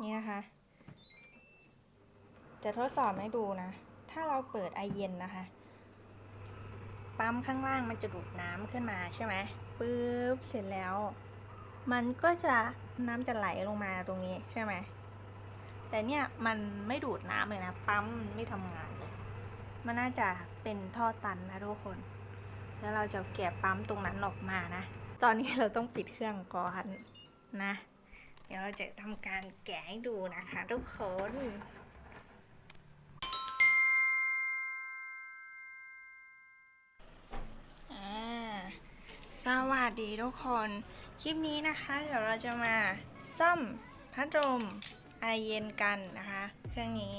นี่นะคะ จะทดสอบให้ดูนะ ถ้าเราเปิดไอเย็นนะคะ ปั๊มข้างล่างมันจะดูดน้ำขึ้นมาใช่ไหมปึ๊บเสร็จแล้ว มันก็จะน้ำจะไหลลงมาตรงนี้ใช่ไหมแต่เนี่ยมันไม่ดูดน้ำเลยนะ ปั๊มไม่ทำงานเลย มันน่าจะเป็นท่อตันนะทุกคน แล้วเราจะแกะปั๊มตรงนั้นออกมานะ ตอนนี้เราต้องปิดเครื่องก่อนนะ ดี๋ยวเราจะทำการแกะให้ดูนะคะทุกคนอาสวัสดีทุกคน คลิปนี้นะคะ เดี๋ยวเราจะมาซ่อมพัดลมไอเย็นกันนะคะ เครื่องนี้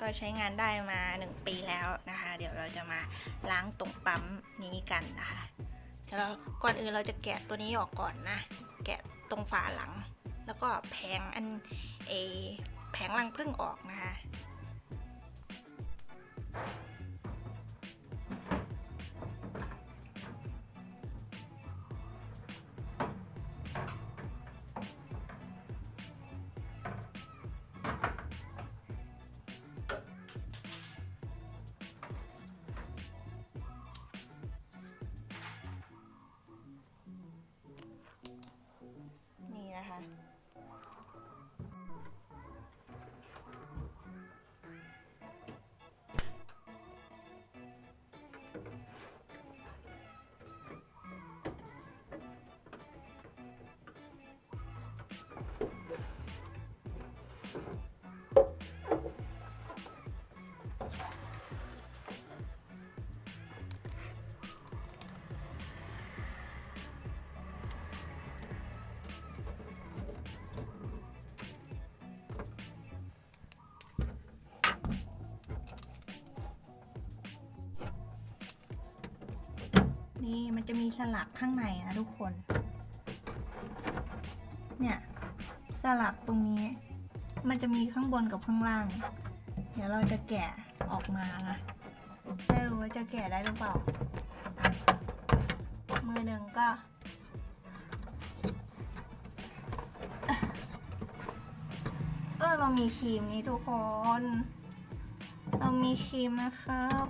ก็ใช้งานได้มา 1 ปีแล้วนะคะ เดี๋ยวเราจะมาล้างตรงปั๊มนี้กันนะคะเดี๋ยวเราก่อนอื่นเราจะแกะตัวนี้ออกก่อนนะ แกะตรงฝาหลัง แล้วก็แผงอันเอแผงรังพึ่งออกนะคะ นี่มันจะมีสลักข้างในนะทุกคน เนี่ย สลักตรงนี้ มันจะมีข้างบนกับข้างล่าง เดี๋ยวเราจะแกะออกมานะไม่รู้ว่าจะแกะได้หรือเปล่า มือหนึ่งก็เออเรามีครีมนี้ทุกคน เรามีครีมนะครับ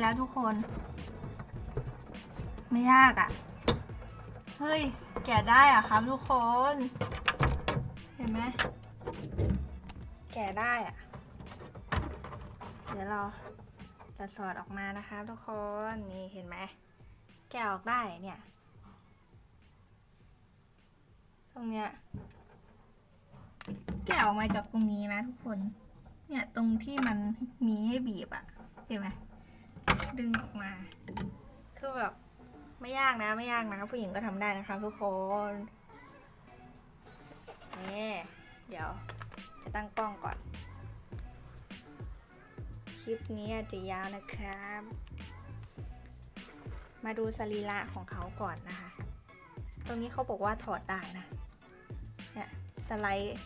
แล้วทุกคน ไม่ยากอะ่ะ เฮ้ย แกะได้อะครับทุกคน เห็นไหม แกะได้อะ เดี๋ยวเราจะสอดออกมานะคะทุกคน นี่เห็นไหม แกะออกได้เนี่ย ตรงเนี้ย แกะออกมาจากตรงนี้นะทุกคน เนี่ยตรงที่มันมีให้บีบอะ เห็นไหม ดึงออกมา คือแบบไม่ยากนะไม่ยากนะผู้หญิงก็ทำได้นะคะทุกคนนี่เดี๋ยวจะตั้งกล้องก่อน คลิปนี้อาจจะยาวนะครับ มาดูสรีระของเขาก่อนนะคะ ตรงนี้เขาบอกว่าถอดได้นะ เนี่ยสไลด์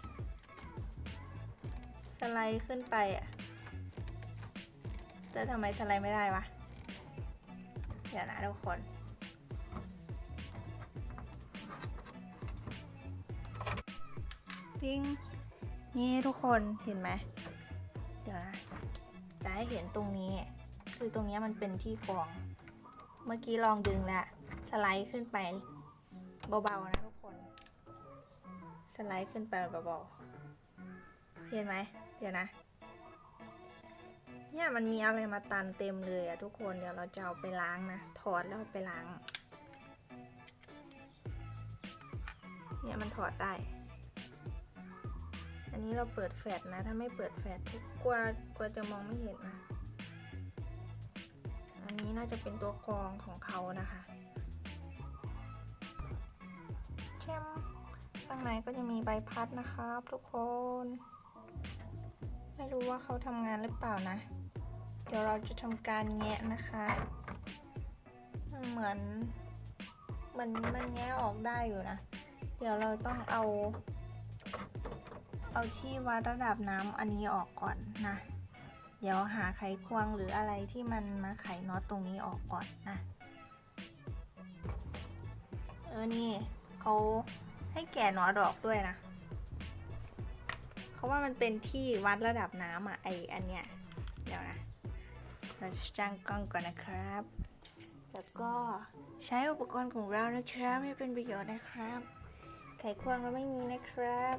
สไลด์ขึ้นไปอะ แต่ทำไมสไลด์ไม่ได้วะ เดี๋ยวนะทุกคนติ้งนี่ทุกคนเห็นไหม เดี๋ยวนะ จะให้เห็นตรงนี้ คือตรงนี้มันเป็นที่กรอง เมื่อกี้ลองดึงแล้วสไลด์ขึ้นไปเบาๆนะทุกคน สไลด์ขึ้นไปเบาๆ เห็นไหม เดี๋ยวนะ เนี่ยมันมีอะไรมาตันเต็มเลยอะทุกคนเดี๋ยวเราจะเอาไปล้างนะถอดแล้วไปล้าง เนี่ยมันถอดได้ อันนี้เราเปิดแฟลชนะ ถ้าไม่เปิดแฟลชกลัวกลัวจะมองไม่เห็นนะ อันนี้น่าจะเป็นตัวกรองของเขานะคะเข้มข้างในก็จะมีใบพัดนะครับ ทุกคน ไม่รู้ว่าเขาทำงานหรือเปล่านะ เดี๋ยวเราจะทำการแงะนะคะ เหมือนมันมันแงะออกได้อยู่นะ เดี๋ยวเราต้องเอา เอาที่วัดระดับน้ำอันนี้ออกก่อนนะ เดี๋ยวหาไขควงหรืออะไรที่มันมาไขน็อตตรงนี้ออกก่อนนะ เออนี่เขาให้แกะน็อตออกด้วยนะเขาว่ามันเป็นที่วัดระดับน้ำอะไออันเนี้ยเดี๋ยวนะ เราจะจ้างกล้องก่อนนะครับ แล้วก็ใช้อุปกรณ์ของเรานะครับให้เป็นประโยชน์นะครับ ไขควงเราไม่มีนะครับ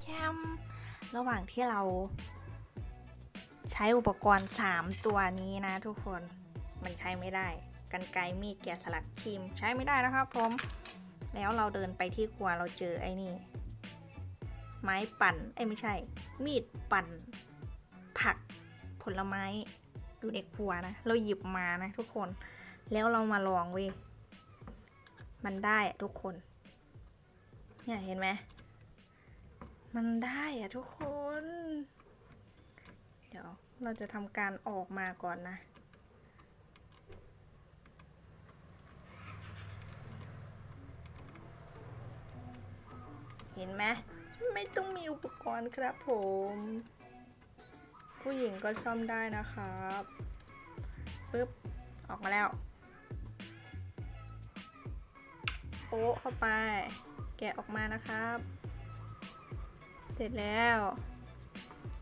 แคมระหว่างที่เรา ใช้อุปกรณ์ 3 ตัวนี้นะทุกคนมันใช้ไม่ได้กันไกมีดแกะสลักครีมใช้ไม่ได้นะครับผม แล้วเราเดินไปที่ครัวเราเจอไอ้นี่ ไม้ปั่น เอ้ยไม่ใช่ มีดปั่น ผักผลไม้อยู่ในครัวนะ เราหยิบมานะทุกคน แล้วเรามาลองเว้ย มันได้อะทุกคน เนี่ยเห็นไหม มันได้อะทุกคน เดี๋ยวเราจะทำการออกมาก่อนนะ เห็นไหม ไม่ต้องมีอุปกรณ์ครับผม ผู้หญิงก็ซ่อมได้นะครับปึ๊บ ออกมาแล้ว โป๊ะเข้าไป แกะออกมานะครับ เสร็จแล้ว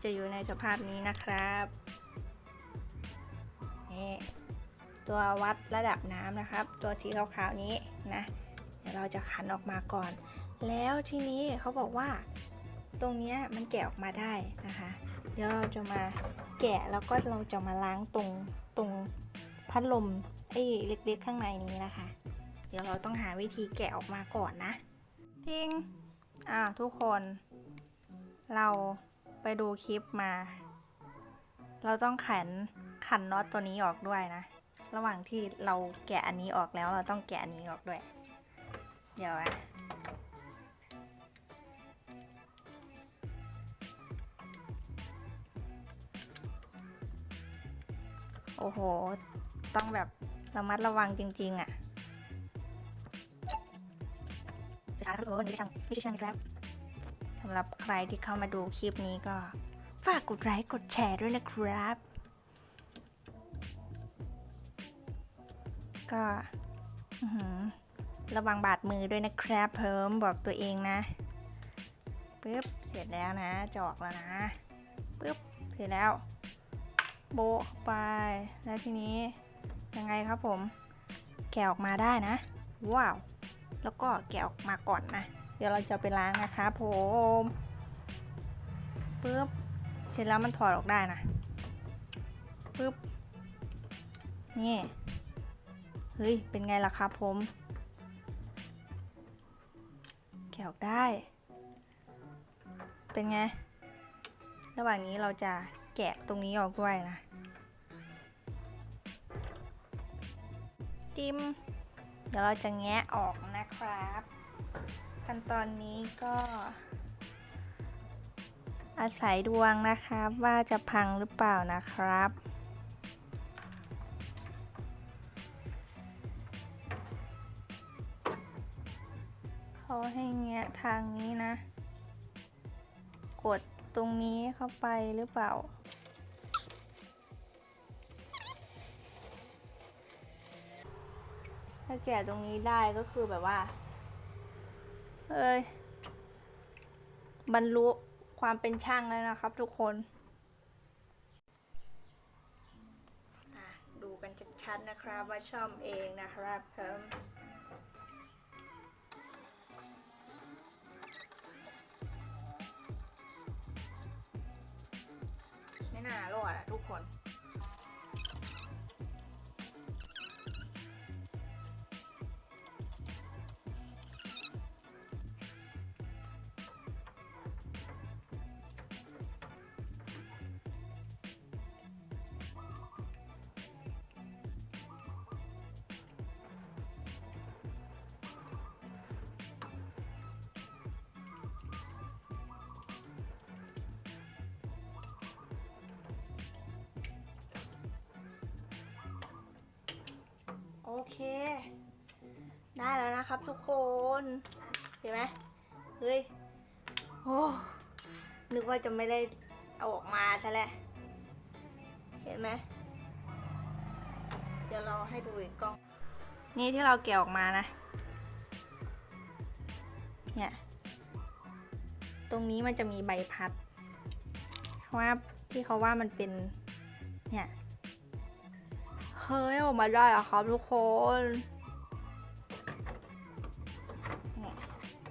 จะอยู่ในสภาพนี้นะครับนี่ตัววัดระดับน้ำนะครับ ตัวสีขาวๆนี้นะ เดี๋ยวเราจะขันออกมาก่อน แล้วทีนี้เขาบอกว่า ตรงนี้มันแกะออกมาได้นะคะ เดี๋ยวเราจะมาแกะแล้วก็เราจะมาล้างตรงตรงพัดลมไอ้เล็กๆข้างในนี้นะคะ เดี๋ยวเราต้องหาวิธีแกะออกมาก่อนนะทิ้งอ่าทุกคน เราไปดูคลิปมา เราต้องขันขันน็อตตัวนี้ออกด้วยนะ ระหว่างที่เราแกะอันนี้ออกแล้วเราต้องแกะอันนี้ออกด้วย เดี๋ยวอะ โอ้โห ต้องแบบระมัดระวังจริง ๆอะจะทานทุกคนไม่ช่างไม่ใช่ช่างครับสำหรับใครที่เข้ามาดูคลิปนี้ก็ ฝากกดไลค์กดแชร์ด้วยนะครับ ก็ระวังบาดมือด้วยนะครับเพิ่มบอกตัวเองนะปึ๊บเสร็จแล้วนะ จออกแล้วนะปึ๊บเสร็จแล้ว โบะไป แล้วทีนี้ยังไงครับผม แกะออกมาได้นะ ว้าว แล้วก็แกะออกมาก่อนนะ เดี๋ยวเราจะไปล้างนะคะผมปึ๊บ เสร็จแล้วมันถอดออกได้นะปึ๊บ นี่ เฮ้ย เป็นไงล่ะครับผม แกะออกได้ เป็นไง ระหว่างนี้เราจะแกะตรงนี้ออกด้วยนะ จิ้ม เดี๋ยวเราจะแงะออกนะครับ ขั้นตอนนี้ก็ อาศัยดวงนะครับว่าจะพังหรือเปล่านะครับเขาให้แงะทางนี้นะ กดตรงนี้เข้าไปหรือเปล่า ถ้าแกะตรงนี้ได้ก็คือแบบว่าเอ้ยบรรลุความเป็นช่างแล้วนะครับทุกคนดูกันชัดๆนะครับว่าช่อมเองนะครับเพิ่มไม่น่ารอดอะทุกคน โอเค ได้แล้วนะครับทุกคนเห็นไหมเฮ้ยโอ้นึกว่าจะไม่ได้เอาออกมาซะแล้วเห็นไหมเดี๋ยวเราให้ดูอีกกล้อง นี่ที่เราแกะออกมานะ เนี่ย ตรงนี้มันจะมีใบพัด เพราะว่าที่เขาว่ามันเป็น เนี่ย เฮ้ยออกมาได้อะครับทุกคน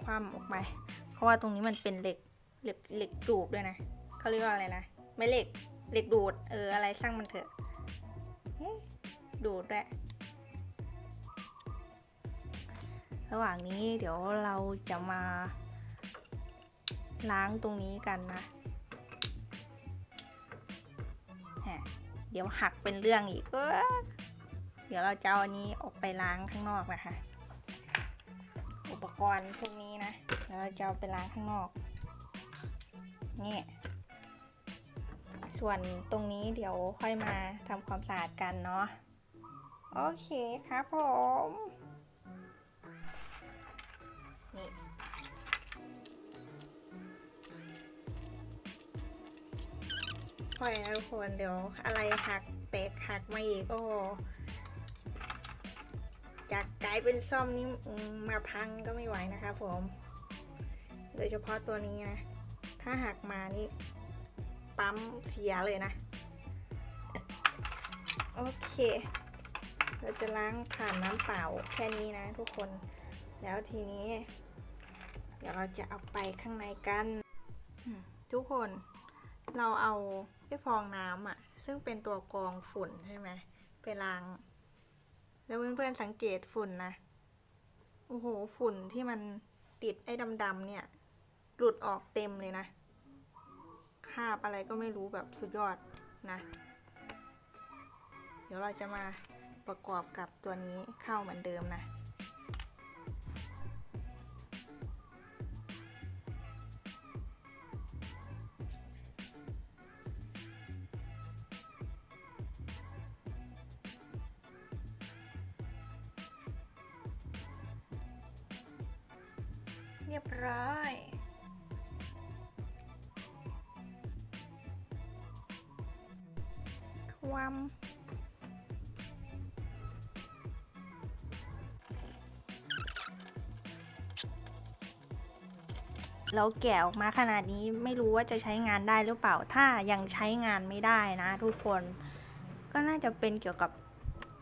ความออกไปเพราะว่าตรงนี้มันเป็นเหล็กเหล็กเหล็กดูดด้วยนะเขาเรียกว่าอะไรนะไม่เหล็กเหล็กดูดเอออะไรสร้างมันเถอะดูดด้วยระหว่างนี้เดี๋ยวเราจะมาล้างตรงนี้กันนะ เดี๋ยวหักเป็นเรื่องอีก เดี๋ยวเราจะเอาอันนี้ออกไปล้างข้างนอกนะคะ อุปกรณ์พวกนี้นะเดี๋ยวเราจะเอาไปล้างข้างนอก นี่ส่วนตรงนี้เดี๋ยวค่อยมาทำความสะอาดกันเนาะ โอเคครับผม ปล่อยนะทุกคนเดี๋ยวอะไรหักแตกหักมาอีกโอ้โหจากกลายเป็นซ่อมนี่มาพังก็ไม่ไหวนะคะผม โดยเฉพาะตัวนี้นะ ถ้าหักมานี่ ปั๊มเสียเลยนะ โอเค เราจะล้างผ่านน้ำเปล่าแค่นี้นะทุกคน แล้วทีนี้ เดี๋ยวเราจะเอาไปข้างในกัน ทุกคน เราเอาไอ้ฟองน้ำอะ่ะ ซึ่งเป็นตัวกรองฝุ่นใช่ไหมไปล้าง แล้วเพื่อนๆสังเกตฝุ่นนะ โอ้โห ฝุ่นที่มันติดไอ้ดำๆเนี่ย หลุดออกเต็มเลยนะ คาบอะไรก็ไม่รู้แบบสุดยอดนะ เดี๋ยวเราจะมาประกอบกับตัวนี้เข้าเหมือนเดิมนะ เรียบร้อยความเราแกะออกมาขนาดนี้ไม่รู้ว่าจะใช้งานได้หรือเปล่า ถ้ายังใช้งานไม่ได้นะทุกคน ก็น่าจะเป็นเกี่ยวกับ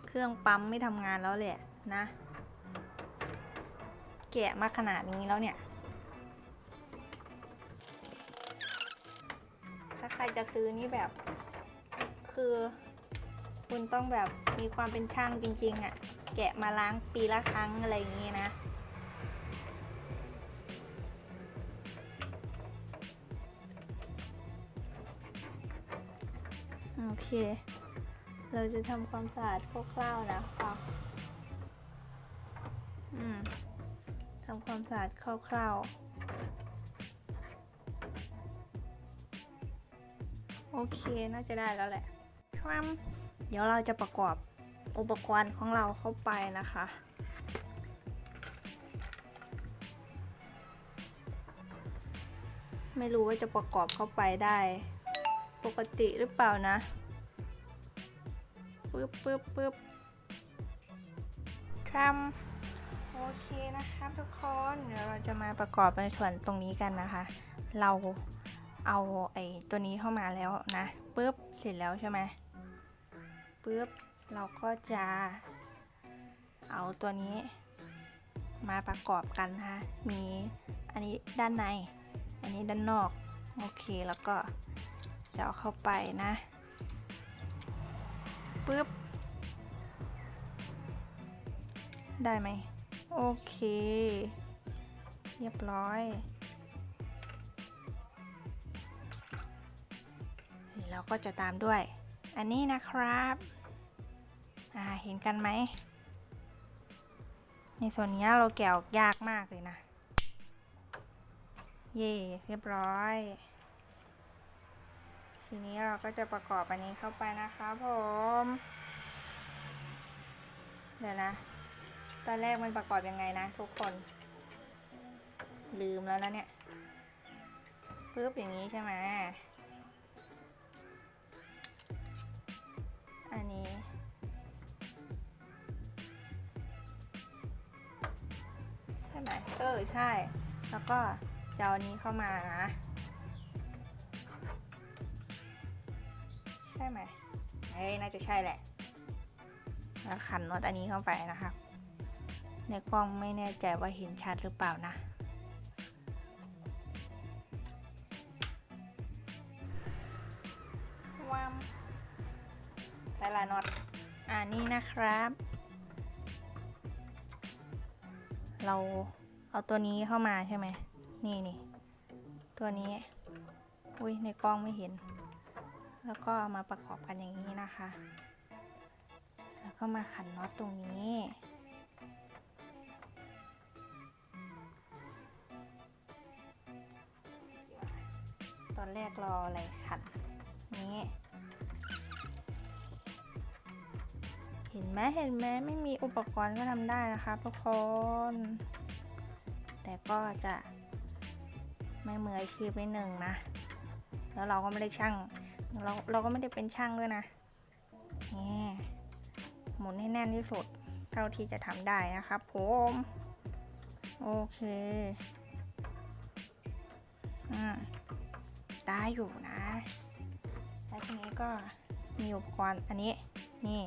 เครื่องปั๊มไม่ทำงานแล้วแหละนะ แกะมาขนาดนี้แล้วเนี่ย ถ้าใครจะซื้อนี่แบบ คือ คุณต้องแบบมีความเป็นช่างจริงๆอะ่ะ แกะมาล้างปีละครั้งอะไรอย่างงี้นะโอเค เราจะทำความสะอาดคร่าวๆนะคะอืมำความสะอาดคร่าวๆ โอเคน่าจะได้แล้วแหละครับเดี๋ยวเราจะประกอบอุปกรณ์ของเราเข้าไปนะคะ ไม่รู้ว่าจะประกอบเข้าไปได้ ปกติหรือเปล่านะปึ๊บปึ๊บปึ๊บครับ โอเคนะครับทุกคนเดี๋ยวเราจะมาประกอบในส่วนตรงนี้กันนะคะ เราเอาไอ้ตัวนี้เข้ามาแล้วนะปุ๊บเสร็จแล้วใช่ไหมปุ๊บเราก็จะเอาตัวนี้มาประกอบกันนะคะมีอันนี้ด้านใน อันนี้ด้านนอก โอเคแล้วก็จะเอาเข้าไปนะปุ๊บได้ไหม โอเค เรียบร้อยแล้วก็จะตามด้วย อันนี้นะครับอ่าเห็นกันไหม ในส่วนนี้เราแกะออกยากมากเลยนะ เย่เรียบร้อย ทีนี้เราก็จะประกอบอันนี้เข้าไปนะคะผม เดี๋ยวนะ ตอนแรกมันประกอบยังไงนะทุกคน ลืมแล้วนะเนี่ยปึ๊บอย่างนี้ใช่ไหมอันนี้ ใช่ไหมเออใช่ แล้วก็เจะเอานี้เข้ามานะ ใช่ไหมเอ้ยน่าจะใช่แหละแล้วขันน็อตอันนี้เข้าไปนะคะ ในกล้องไม่แน่ใจว่าเห็นชัดหรือเปล่านะว้ามใส่ลายน็อตอ่านี่นะครับ เราเอาตัวนี้เข้ามาใช่ไหม นี่นี่ ตัวนี้ อุ้ยในกล้องไม่เห็น แล้วก็เอามาประกอบกันอย่างนี้นะคะ แล้วก็มาขันน็อตตรงนี้ อนแรกรออะไรขันนี้เห็นไหมเห็นไหมไม่มีอุปกรณ์ก็ทำได้นะคะทุกคน แต่ก็จะไม่มืออาชีพนิดหนึ่งนะ แล้วเราก็ไม่ได้ช่างเราเราก็ไม่ได้เป็นช่างด้วยนะนี่หมุนให้แน่นที่สุดเท่าที่จะทำได้นะครับผมโอเคอืม ได้อยู่นะ แล้วทีนี้ก็มีอุปกรณ์อันนี้ นี่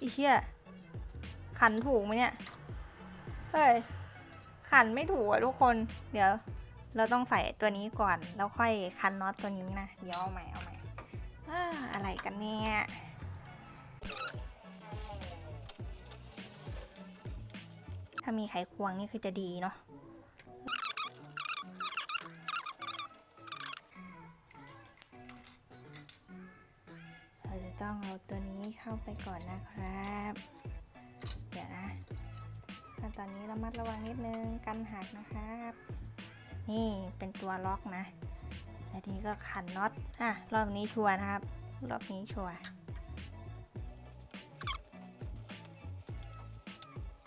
อีเชี่ยขันถูกไหมเนี่ย เฮ้ย ขันไม่ถูกอะทุกคน เดี๋ยวเราต้องใส่ตัวนี้ก่อน แล้วค่อยคันน็อตตัวนี้นะ เดี๋ยวเอาใหม่เอาใหม่อ่าอะไรกันเนี่ยถ้ามีไขควงนี่คือจะดีเนาะ ต้องเอาตัวนี้เข้าไปก่อนนะครับ เดี๋ยวนะขั้นตอนนี้ระมัดระวังนิดนึงกันหักนะครับ นี่เป็นตัวล็อกนะแล้วทีนี้ก็ขันน็อต อะ รอบนี้ชัวร์นะครับ รอบนี้ชัวร์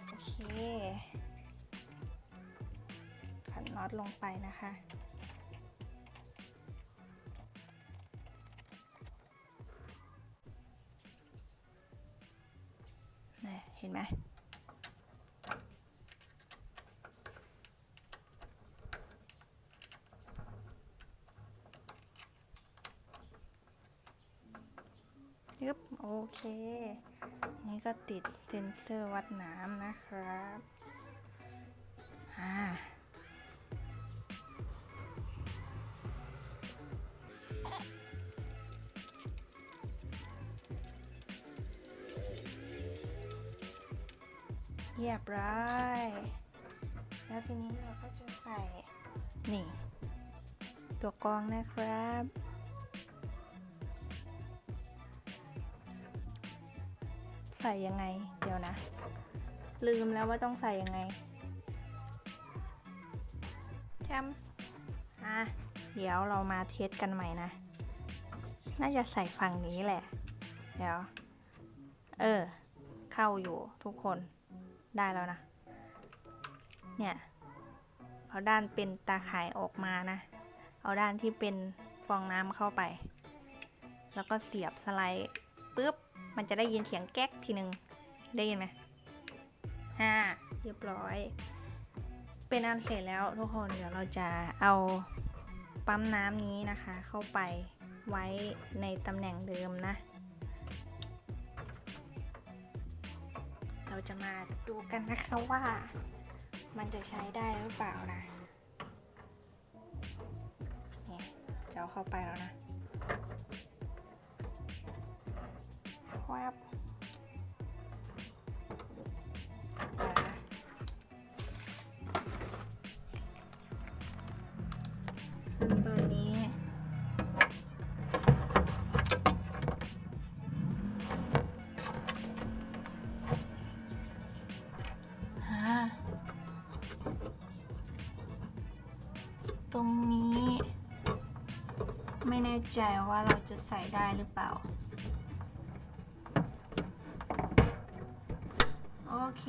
โอเค ขันน็อตลงไปนะคะ ยึบโอเค นี่ก็ติดเซนเซอร์วัดน้ำนะครับอ่าเรียบร้อยแล้วทีนี้เราก็จะใส่ นี่ ตัวกรองนะครับ ใส่ยังไง เดี๋ยวนะ ลืมแล้วว่าต้องใส่ยังไงแชมอะ เดี๋ยวเรามาเทสกันใหม่นะ น่าจะใส่ฝั่งนี้แหละ เดี๋ยว เออ เข้าอยู่ทุกคน ได้แล้วนะ เนี่ยเอาด้านเป็นตาข่ายออกมานะ เอาด้านที่เป็นฟองน้ำเข้าไป แล้วก็เสียบสไลด์ปุ๊บ มันจะได้ยินเสียงแก๊กทีหนึ่งได้ยินไหมฮ่าเรียบร้อย เป็นอันเสร็จแล้วทุกคนเดี๋ยวเราจะเอาปั๊มน้ำนี้นะคะ เข้าไปไว้ในตำแหน่งเดิมนะ เราจะมาดูกันนะคะว่า มันจะใช้ได้หรือเปล่านะ นี่จะเอาเข้าไปแล้วนะ วับเดี๋ยวนะขั้นตอนนี้อ่าตรงนี้ ไม่แน่ใจว่าเราจะใส่ได้หรือเปล่า อเค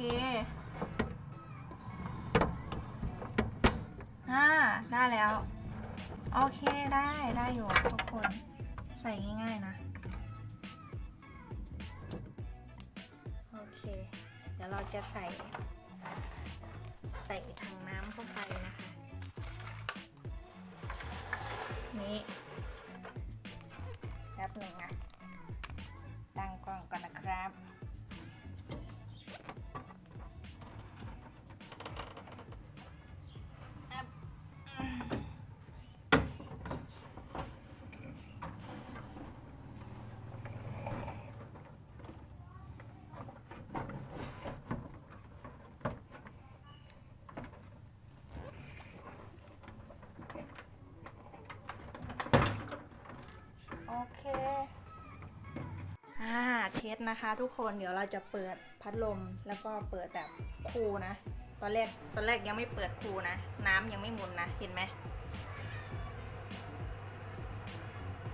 อ่าได้แล้ว โอเคได้ได้อยู่ทุกคน ใส่ง่ายๆนะ โอเค เดี๋ยวเราจะใส่ ใส่ถังน้ำเข้าไปนะคะ นี่แป๊บหนึ่งนะตั้งกล้องก่อนนะครับ เทสนะคะ ทุกคนเดี๋ยวเราจะเปิดพัดลมแล้วก็เปิดแบบคูลนะ ตอนแรกตอนแรกยังไม่เปิดคูลนะ น้ำยังไม่หมุนนะเห็นไหม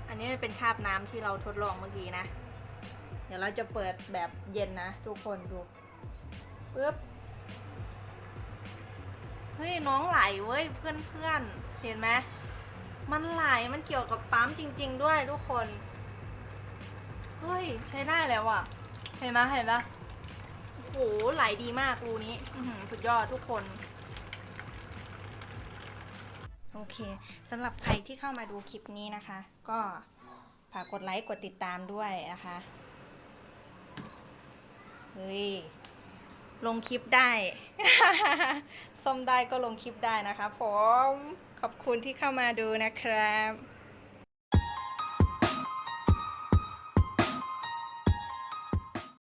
อันนี้เป็นคราบน้ำที่เราทดลองเมื่อกี้นะ เดี๋ยวเราจะเปิดแบบเย็นนะ ทุกคนดูปึ๊บเฮ้ยน้องไหลเว้ยเพื่อนเพื่อนเห็นไหมมันไหลมันเกี่ยวกับปั๊มจริง ๆ ด้วยทุกคน เฮ้ย ใช้ได้แล้วอะเห็นไหมเห็นปะโอ้โหไหลดีมากรูนี้สุดยอดทุกคน โอเคสำหรับใครที่เข้ามาดูคลิปนี้นะคะ ก็ฝากกดไลค์กดติดตามด้วยนะคะเฮ้ยลงคลิปได้ส้มได้ก็ลงคลิปได้นะคะผม ขอบคุณที่เข้ามาดูนะครับ